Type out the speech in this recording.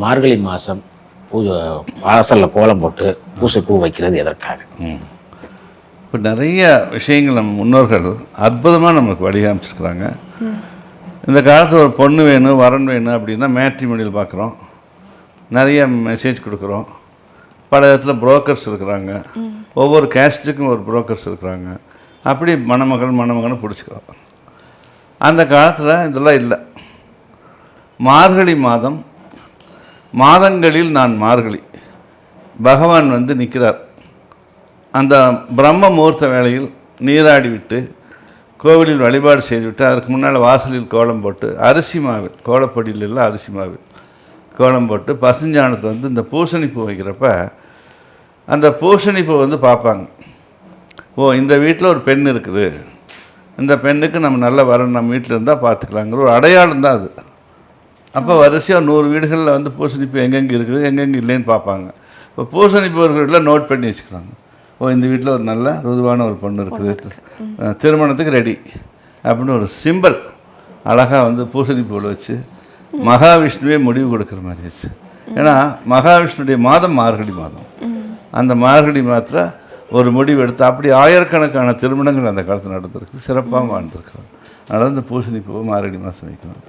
மார்கழி மாதம் பூஜை வாசலில் கோலம் போட்டு பூசை பூ வைக்கிறது எதற்காக? இப்போ நிறைய விஷயங்கள் நம்ம முன்னோர்கள் அற்புதமாக நமக்கு வடிவமைச்சிருக்கிறாங்க இந்த காலத்தில் ஒரு பொண்ணு வேணும் வரன் வேணும் அப்படின்னா மேட்ரிமோனியில் பார்க்குறோம் நிறைய மெசேஜ் கொடுக்குறோம். பல இடத்துல புரோக்கர்ஸ் இருக்கிறாங்க. ஒவ்வொரு கேஸ்ட்டுக்கும் ஒரு புரோக்கர்ஸ் இருக்கிறாங்க. அப்படி மணமகள் மணமகனை பிடிச்சிக்கிறோம். அந்த காலத்தில் இதெல்லாம் இல்லை. மார்கழி மாதம் மாதங்களில் நான் மார்கழி. பகவான் வந்து நிற்கிறார் அந்த பிரம்ம முகூர்த்த வேளையில் நீராடி விட்டு கோவிலில் வழிபாடு செய்துவிட்டு அதற்கு முன்னால் வாசலில் கோலம் போட்டு அரிசி மாவில் கோலப்பொடியில் இல்லை அரிசி மாவில் கோலம் போட்டு பசுஞ்சாணத்தை வந்து இந்த பூசணி பூ வைக்கிறப்ப அந்த பூசணி பூ வந்து பார்ப்பாங்க. ஓ இந்த வீட்டில் ஒரு பெண் இருக்குது. இந்த பெண்ணுக்கு நம்ம நல்ல வரணும் நம்ம வீட்டில் இருந்தால் பார்த்துக்கலாங்கிற ஒரு அடையாளம் தான் அது. அப்போ வரிசையாக நூறு வீடுகளில் வந்து பூசணிப்பு எங்கெங்கே இருக்குது எங்கெங்கே இல்லைன்னு பார்ப்பாங்க. இப்போ பூசணிப்பு ஒரு வீட்டில் நோட் பண்ணி வச்சுக்கிறாங்க. ஓ இந்த வீட்டில் ஒரு நல்ல ருதுவான ஒரு பொண்ணு இருக்குது. திருமணத்துக்கு ரெடி. அப்படின்னு ஒரு சிம்பல் அழகாக வந்து பூசணிப்பூவில் வச்சு மகாவிஷ்ணுவே முடிவு கொடுக்குற மாதிரி வச்சு. ஏன்னா மகாவிஷ்ணுடைய மாதம் மார்கழி மாதம். அந்த மார்கழி மாதத்தில் ஒரு முடிவு எடுத்து அப்படி ஆயிரக்கணக்கான திருமணங்கள் அந்த காலத்தில் நடந்திருக்கு. சிறப்பாக வாழ்ந்துருக்கிறோம் அதனால் இந்த பூசணிப்பூவை மார்கழி மாதம் வைக்கணும்.